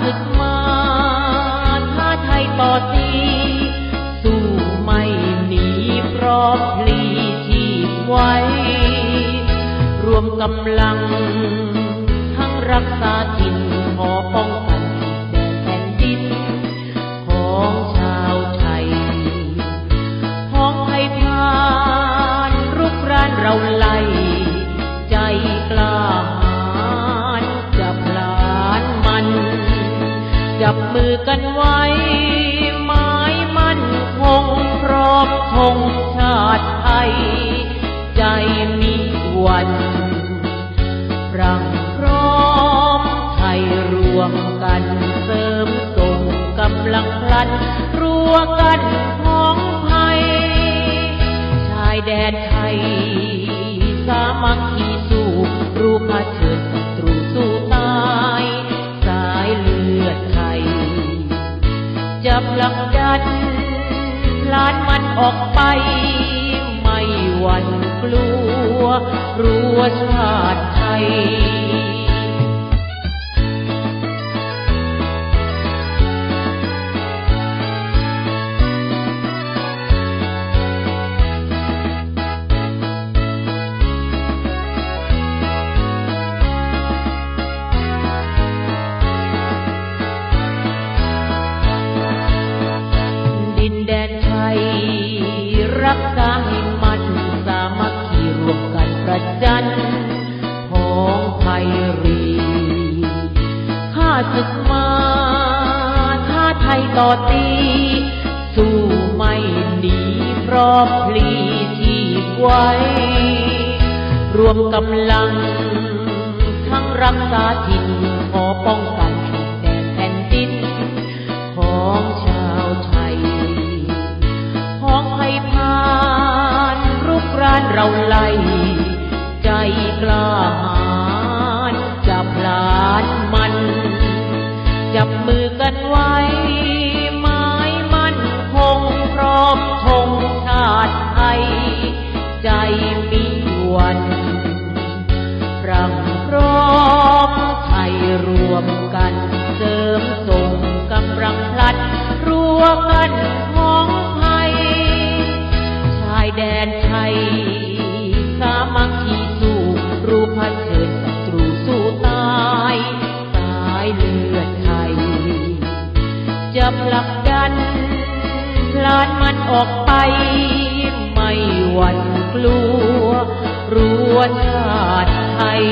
ศึกมาท้าไทยต่อตีสู้ไม่หนีเพราะพลีชีพไว้ รวมกำลัง ทั้งรักษาถิ่นขอป้อง จับมือกันไว้ ไม้มั่นคงพร้อมธงชาติไทย ใจมีวันรังพร้อมไทยรวมกันเสริมส่งกำลังพลันรัวกันพ้องไทย ชายแดนไทย สามัคคี จะผลักดันลานมันออกไป ไม่หวั่นกลัว รั้วชาติไทย กันประจันของไทยรีข้าศึกมาข้าไทยต่อตี สู้ไม่หนีพร้อมพลีที่ไว้ รวมกำลังทั้งรักษาถิ่น ไว้ไม้มั่นคงพร้อมธงชาติไทย ใจมีวันรำพร้อมไทยรวมกัน เสริมส่งกำลังพลัดรัวกัน กันลานมันออกไป ไม่หวั่นกลัว รั้วชาติไทย